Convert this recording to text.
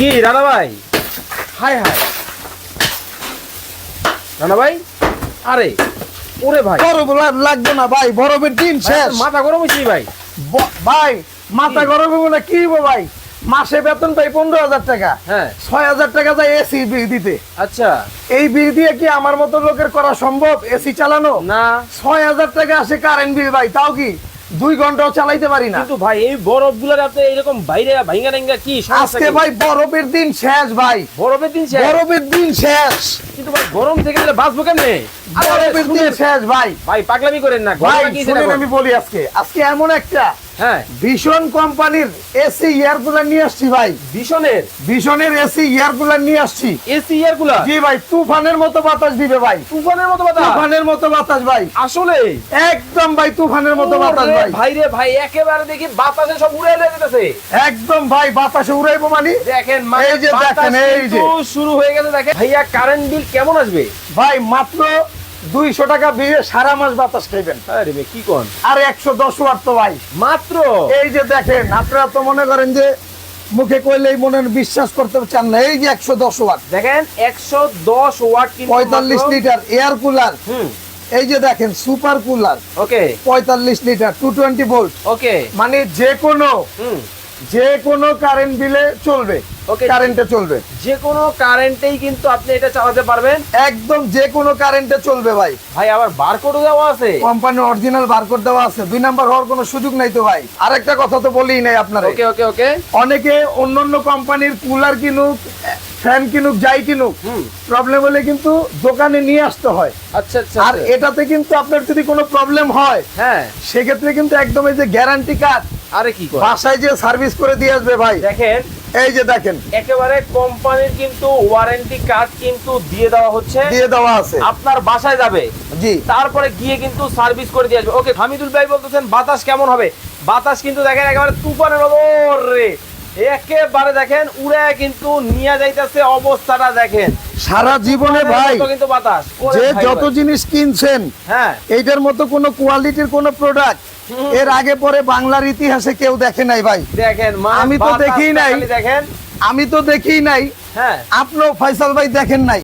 কি রানা ভাই high high Rana ভাই আরে ওরে ভাই। বরফ লাগবে না ভাই বরফের দিন শেষ। মাথা গরম হয়েছে ভাই। ভাই মাথা গরম হবে না কি ভাই? মাসে বেতন পাই পনেরো হাজার টাকা। হ্যাঁ। ছয় হাজার টাকা যায় এসি বিল দিতে। আচ্ছা। এই বিল দিয়ে কি আমার মতো লোকের করা সম্ভব? এসি চালানো? না। ছয় হাজার টাকা আসে কারেন্ট বিল ভাই তাও কি? দুই ঘন্টাও চালাইতে পারি না। কিন্তু ভাই এই বরফগুলার আপনি এরকম বাইরে ভাইঙ্গা টাইঙ্গা কি আজকে ভাই বরফের দিন শেষ ভাই। বরফের দিন শেষ। বরফের দিন শেষ। কিন্তু ভাই গরম থেকে গেলে বাঁচবো কেমনে? বরফের দিন শেষ ভাই। ভাই পাগলামি করেন না ভাই। আমি বলি আজকে। আজকে এমন একটা হ্যাঁ। ভীষণ কোম্পানির এসি কুলার নিয়ে আসছি ভাই। ভীষণের? ভীষণের এসি কুলার নিয়ে আসছি। এসি ইয়ার কুলার? জি ভাই তুফানের মতো বাতাস দিবে ভাই। তুফানের মতো বাতাস? তুফানের মতো বাতাস ভাই। আসলে? একদম ভাই তুফানের মতো বাতাস ভাই। ভাই রে ভাই একেবারে দেখি বাতাসে সব উড়ে যেতেছে একদম ভাই বাতাসে উড়াইবো মানে? দেখেন মানে এই যে দেখেন, এই যে। শুরু হয়ে গেছে দেখেন। ভাইয়া কারেন্ট বিল কেমন আসবে? ভাই মাত্র দুইশো টাকা দিয়ে সারা মাস বাতাস খাইবেন। আরে কি কোন? আর একশো দশ ওয়াট তো ভাই। মাত্র? এই যে দেখেন আপনারা তো মনে করেন যে মুখে কইলেই মনে বিশ্বাস করতে চান না। এই যে একশো দশ ওয়াট। দেখেন 110 ওয়াট পঁয়তাল্লিশ লিটার এয়ার কুলার হুম। এই যে দেখেন সুপার কুলার ওকে পঁয়তাল্লিশ litre two twenty volt okay মানে যে কোনো যে কোনো কারেন্ট বিলে চলবে ওকে কারেন্টে চলবে। যে কোনো কারেন্টেই কিন্তু আপনি এটা চালাতে পারবেন। একদম যে কোনো কারেন্টে চলবে ভাই। ভাই আবার বারকোডও দেওয়া আছে। কোম্পানি অরিজিনাল বারকোড দেওয়া আছে। দুই নাম্বার হওয়ার কোনো সুযোগ নাই তো ভাই। আরেকটা কথা তো বলেই নাই আপনারা। ওকে ওকে ওকে অনেকে অন্যান্য কোম্পানির কুলার কিনুক ফ্যান কিনুক যাই কিনুক হুম। প্রবলেম হলে কিন্তু দোকানে নিয়ে আসতে হয়। আচ্ছা আচ্ছা আর আচ্ছা। এটাতে কিন্তু আপনার যদি কোনো প্রবলেম হয় হ্যাঁ। সেক্ষেত্রে কিন্তু একদম এই যে গ্যারান্টি কার্ড আরে কি করে বাসায় যে সার্ভিস করে দিয়ে আসবে ভাই। দেখেন এই যে দেখেন। একেবারে কোম্পানির কিন্তু ওয়ারেন্টি কার্ড কিন্তু দিয়ে দেওয়া হচ্ছে। দিয়ে দেওয়া আছে। আপনার বাসায় যাবে। জি। তারপরে গিয়ে কিন্তু সার্ভিস করে দিয়ে আসবে। ওকে হামিদুল ভাই বলতেছেন বাতাস কেমন হবে? বাতাস কিন্তু দেখেন একেবারে তুফানের রে। একেবারে দেখেন উড়ে কিন্তু নিয়ে যাইতেছে অবস্থাটা দেখেন। সারা জীবনে ভাই যে যত জিনিস কিনছেন হ্যাঁ। এইটার মতো কোনো কোয়ালিটির কোনো প্রোডাক্টের আগে পরে বাংলার ইতিহাসে কেউ দেখে নাই ভাই। দেখেন আমি তো দেখি নাই। দেখেন। আমি তো দেখি নাই। হ্যাঁ। আপনিও ফয়সাল ভাই দেখেন নাই।